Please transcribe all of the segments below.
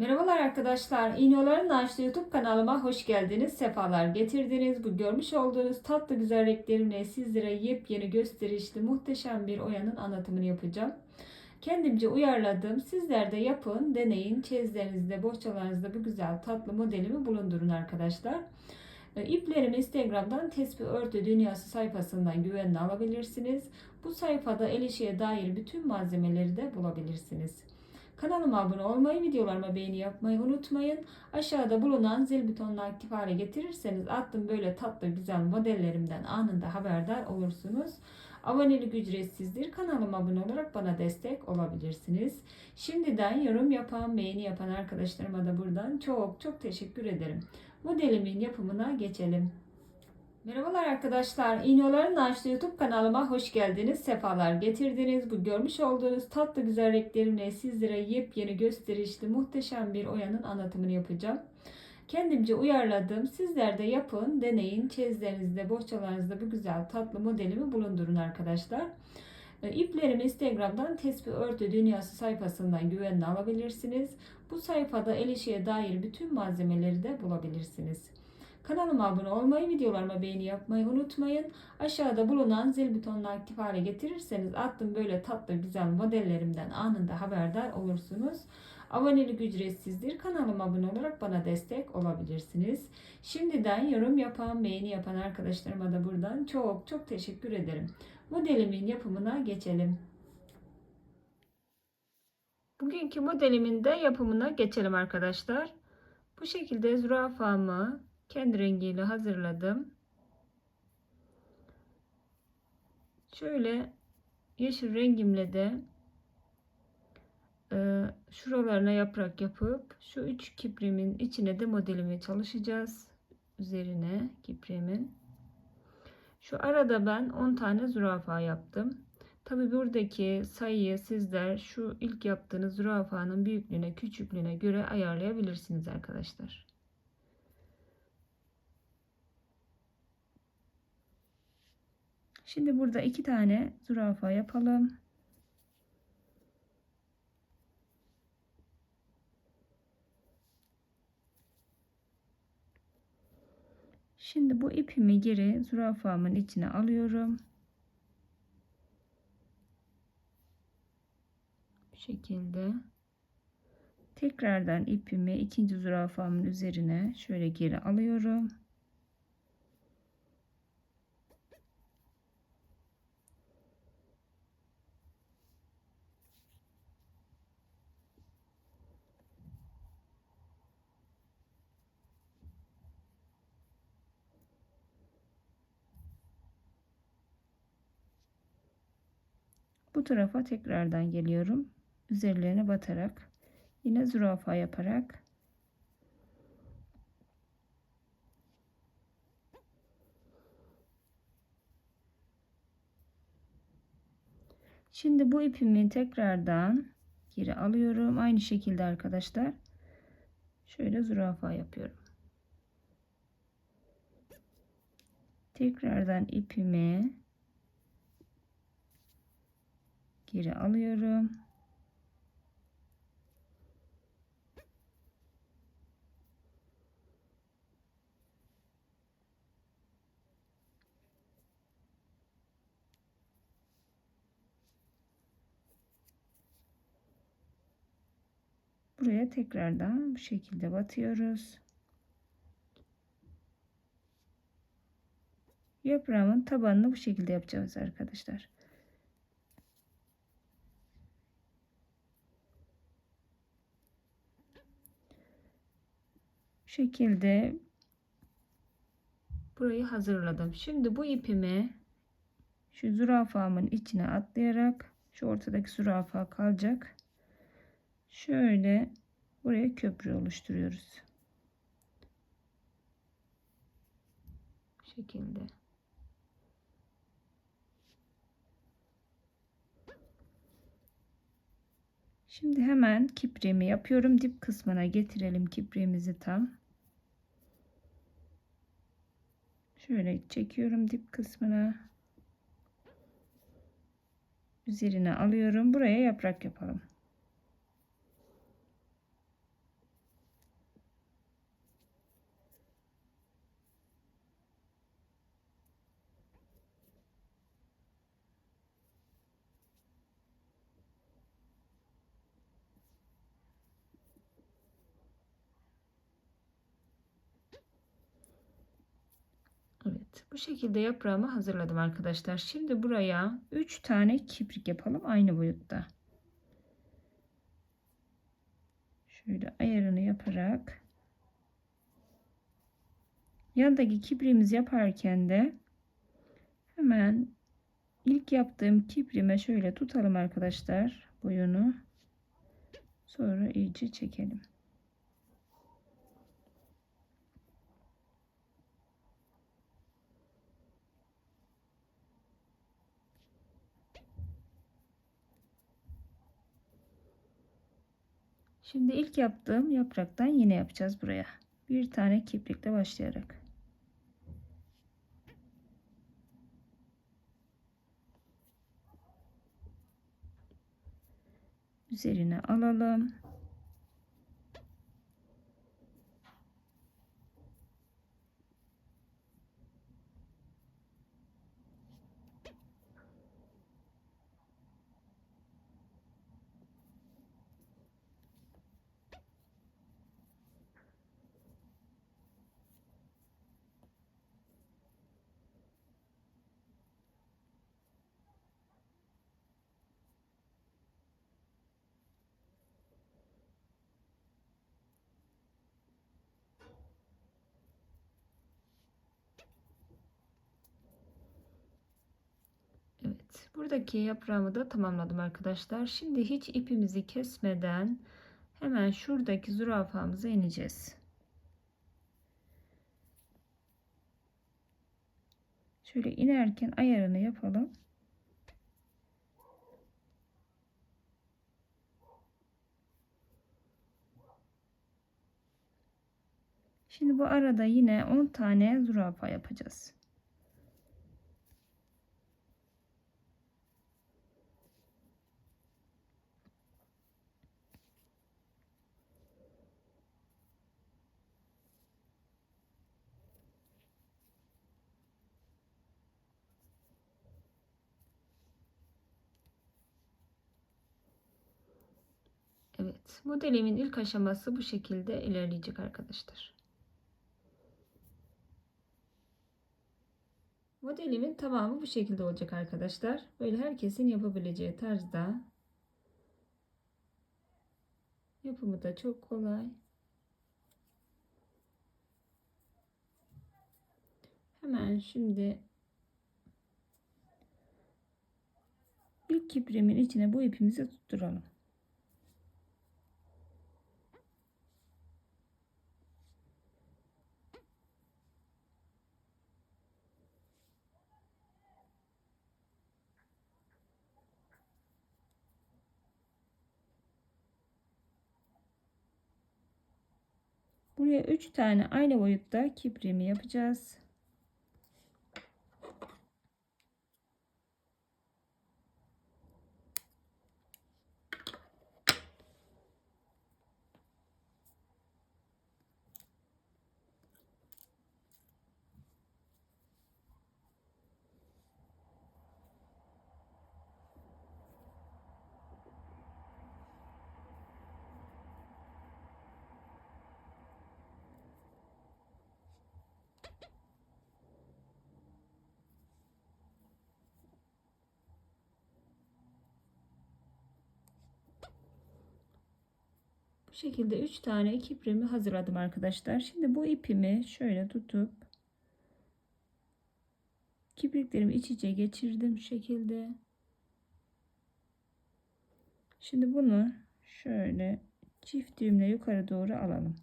Merhabalar arkadaşlar. İğnelerin Naşlı YouTube kanalıma hoş geldiniz. Sefalar getirdiniz. Bu görmüş olduğunuz tatlı güzel renklerimle sizlere yepyeni gösterişli muhteşem bir oyanın anlatımını yapacağım. Kendimce uyarladım. Sizler de yapın, deneyin. Çeyizlerinizde, bohçalarınızda bu güzel tatlı modelimi bulundurun arkadaşlar. E, İplerimi Instagram'dan Tespih Örtü Dünyası sayfasından güvenle alabilirsiniz. Bu sayfada el işiye dair bütün malzemeleri de bulabilirsiniz. Kanalıma abone olmayı, videolarıma beğeni yapmayı unutmayın. Aşağıda bulunan zil butonunu aktif hale getirirseniz attığım böyle tatlı güzel modellerimden anında haberdar olursunuz. Abonelik ücretsizdir. Kanalıma abone olarak bana destek olabilirsiniz. Şimdiden yorum yapan, beğeni yapan arkadaşlarıma da buradan çok çok teşekkür ederim. Modelimin yapımına geçelim. Merhabalar arkadaşlar. İğnelerin Naşlı YouTube kanalıma hoş geldiniz. Sefalar getirdiniz. Bu görmüş olduğunuz tatlı güzel renklerimle sizlere yepyeni gösterişli muhteşem bir oyanın anlatımını yapacağım. Kendimce uyarladım. Sizler de yapın, deneyin. Çeyizlerinizde, bohçalarınızda bu güzel tatlı modelimi bulundurun arkadaşlar. E, İplerimi Instagram'dan Tespih Örtü Dünyası sayfasından güvenle alabilirsiniz. Bu sayfada el işiye dair bütün malzemeleri de bulabilirsiniz. Kanalıma abone olmayı, videolarıma beğeni yapmayı unutmayın. Aşağıda bulunan zil butonunu aktif hale getirirseniz attığım böyle tatlı güzel modellerimden anında haberdar olursunuz. Abonelik ücretsizdir. Kanalıma abone olarak bana destek olabilirsiniz. Şimdiden yorum yapan, beğeni yapan arkadaşlarıma da buradan çok çok teşekkür ederim. Modelimin yapımına geçelim. Bugünkü modelimin de yapımına geçelim arkadaşlar. Bu şekilde zürafamı kendi rengiyle hazırladım. Şöyle yeşil rengimle de e, şuralarına yaprak yapıp şu üç kiprimin içine de modelimi çalışacağız. Üzerine kiprimin. Şu arada ben 10 tane zürafa yaptım. Tabi buradaki sayıyı sizler şu ilk yaptığınız zürafanın büyüklüğüne küçüklüğüne göre ayarlayabilirsiniz arkadaşlar. Şimdi burada iki tane zürafa yapalım. Şimdi bu ipimi geri zürafamın içine alıyorum. Bu şekilde. Tekrardan ipimi ikinci zürafamın üzerine şöyle geri alıyorum. Bu tarafa tekrardan geliyorum. Üzerlerine batarak yine zürafa yaparak Şimdi bu ipimi tekrardan geri alıyorum. Aynı şekilde arkadaşlar. Şöyle zürafa yapıyorum. Tekrardan ipimi geri alıyorum. Buraya tekrardan bu şekilde batıyoruz. Yaprağımın tabanını bu şekilde yapacağız arkadaşlar. Şekilde burayı hazırladım. Şimdi bu ipimi şu zürafamın içine atlayarak şu ortadaki zürafa kalacak. Şöyle buraya köprü oluşturuyoruz. Şekilde. Şimdi hemen kipriğimi yapıyorum. Dip kısmına getirelim kipriğimizi tam. Şöyle çekiyorum dip kısmına. Üzerine alıyorum. Buraya yaprak yapalım. Evet, bu şekilde yaprağımı hazırladım arkadaşlar. Şimdi buraya 3 tane kibrik yapalım aynı boyutta. Şöyle ayarını yaparak yandaki kibriğimizi yaparken de hemen ilk yaptığım kibrime şöyle tutalım arkadaşlar boyunu. Sonra iyice çekelim. Şimdi ilk yaptığım yapraktan yine yapacağız buraya. Bir tane kiprikle başlayarak. Üzerine alalım. Evet, buradaki yaprağımı da tamamladım arkadaşlar. Şimdi hiç ipimizi kesmeden hemen şuradaki zürafamıza ineceğiz. Şöyle inerken ayarını yapalım. Şimdi bu arada yine 10 tane zürafa yapacağız. Evet, modelimin ilk aşaması bu şekilde ilerleyecek arkadaşlar. Modelimin tamamı bu şekilde olacak arkadaşlar. Böyle herkesin yapabileceği tarzda. Yapımı da çok kolay. Hemen şimdi ilk kiprimin içine bu ipimizi tutturalım. Buraya 3 tane aynı boyutta kiprimi yapacağız. Bu şekilde 3 tane kiprimi hazırladım arkadaşlar. Şimdi bu ipimi şöyle tutup kipriklerimi iç içe geçirdim şu şekilde. Şimdi bunu şöyle çift düğümle yukarı doğru alalım.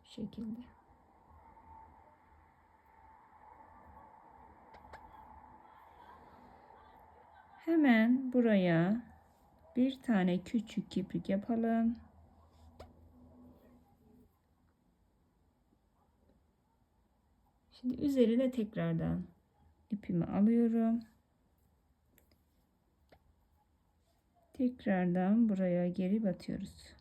Bu şekilde. Hemen buraya bir tane küçük kiprik yapalım. Şimdi üzerine tekrardan ipimi alıyorum. Tekrardan buraya geri batıyoruz.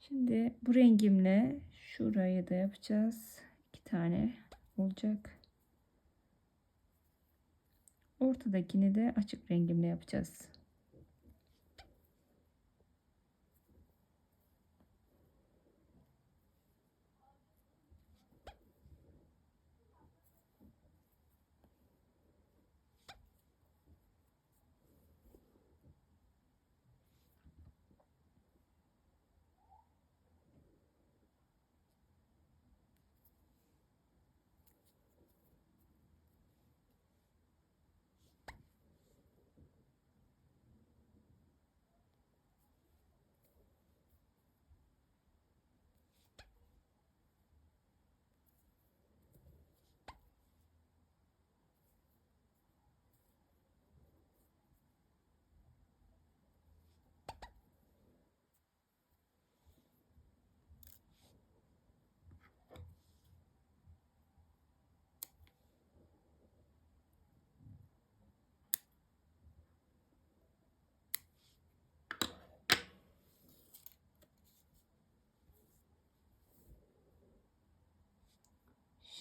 Şimdi bu rengimle şurayı da yapacağız. Tane olacak. Ortadakini de açık rengimle yapacağız.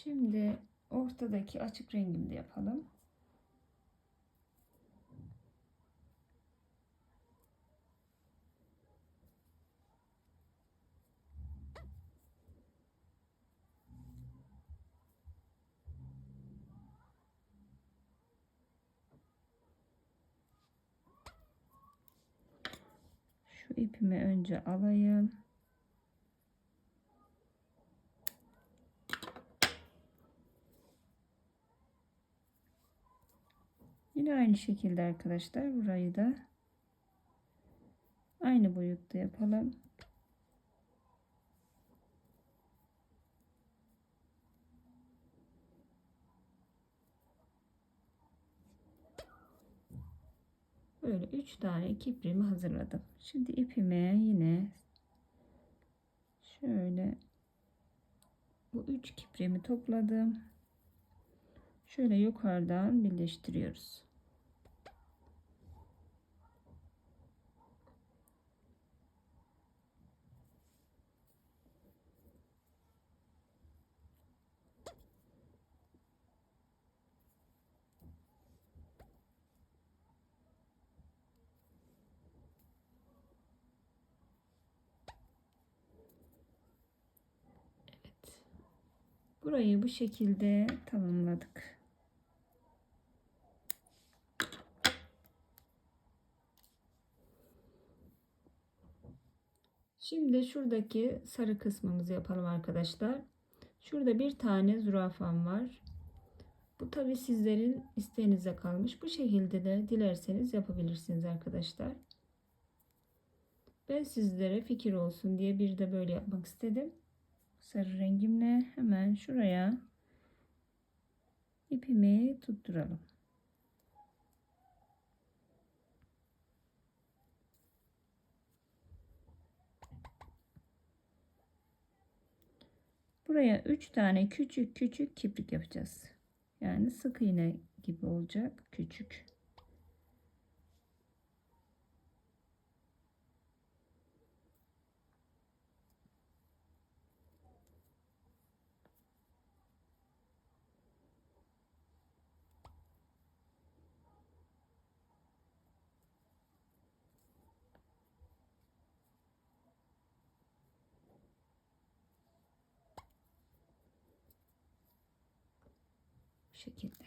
Şimdi ortadaki açık rengimi de yapalım. Şu ipimi önce alayım. Yine aynı şekilde arkadaşlar burayı da aynı boyutta yapalım. Böyle üç tane kiprimi hazırladım. Şimdi ipime yine şöyle bu üç kiprimi topladım. Şöyle yukarıdan birleştiriyoruz. Burayı bu şekilde tamamladık. Şimdi şuradaki sarı kısmımızı yapalım arkadaşlar. Şurada bir tane zürafam var. Bu tabi sizlerin isteğinize kalmış. Bu şekilde de dilerseniz yapabilirsiniz arkadaşlar. Ben sizlere fikir olsun diye bir de böyle yapmak istedim sarı rengimle hemen şuraya ipimi tutturalım. Buraya 3 tane küçük küçük kiprik yapacağız. Yani sık iğne gibi olacak küçük. Şekilde.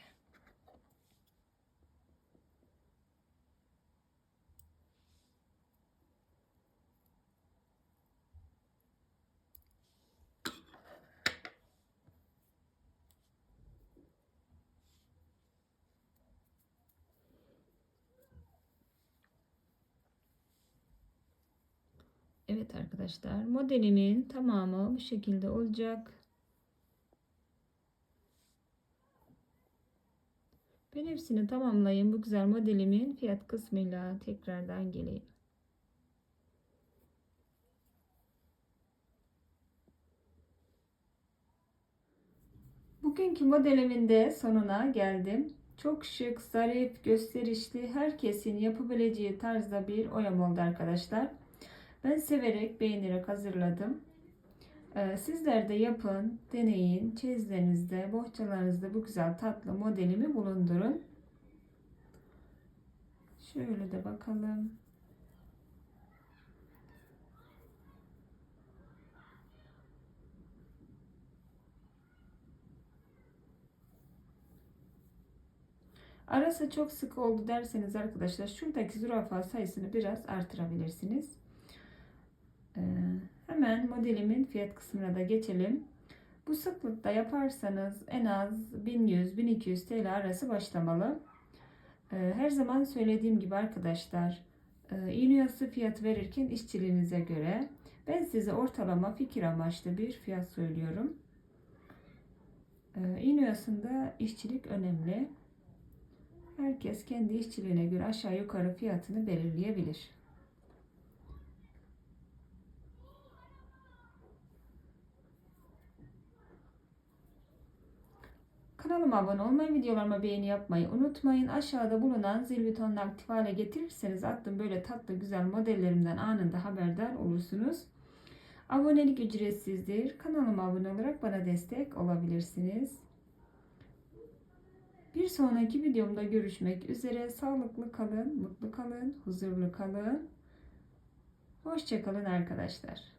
Evet arkadaşlar modelimin tamamı bu şekilde olacak. Ben hepsini tamamlayayım. Bu güzel modelimin fiyat kısmıyla tekrardan geleyim. Bugünkü modelimin de sonuna geldim. Çok şık, zarif, gösterişli, herkesin yapabileceği tarzda bir oyam oldu arkadaşlar. Ben severek, beğenerek hazırladım. Ee, sizler de yapın, deneyin, çeyizlerinizde, bohçalarınızda bu güzel tatlı modelimi bulundurun. Şöyle de bakalım. Arası çok sık oldu derseniz arkadaşlar şuradaki zürafa sayısını biraz artırabilirsiniz. Ee, hemen modelimin fiyat kısmına da geçelim. Bu sıklıkta yaparsanız en az 1100-1200 TL arası başlamalı. Ee, her zaman söylediğim gibi arkadaşlar iğne fiyat verirken işçiliğinize göre ben size ortalama fikir amaçlı bir fiyat söylüyorum. Ee, iğne işçilik önemli. Herkes kendi işçiliğine göre aşağı yukarı fiyatını belirleyebilir. Kanalıma abone olmayı, videolarıma beğeni yapmayı unutmayın. Aşağıda bulunan zil butonunu aktif hale getirirseniz attığım böyle tatlı güzel modellerimden anında haberdar olursunuz. Abonelik ücretsizdir. Kanalıma abone olarak bana destek olabilirsiniz. Bir sonraki videomda görüşmek üzere. Sağlıklı kalın, mutlu kalın, huzurlu kalın. Hoşçakalın arkadaşlar.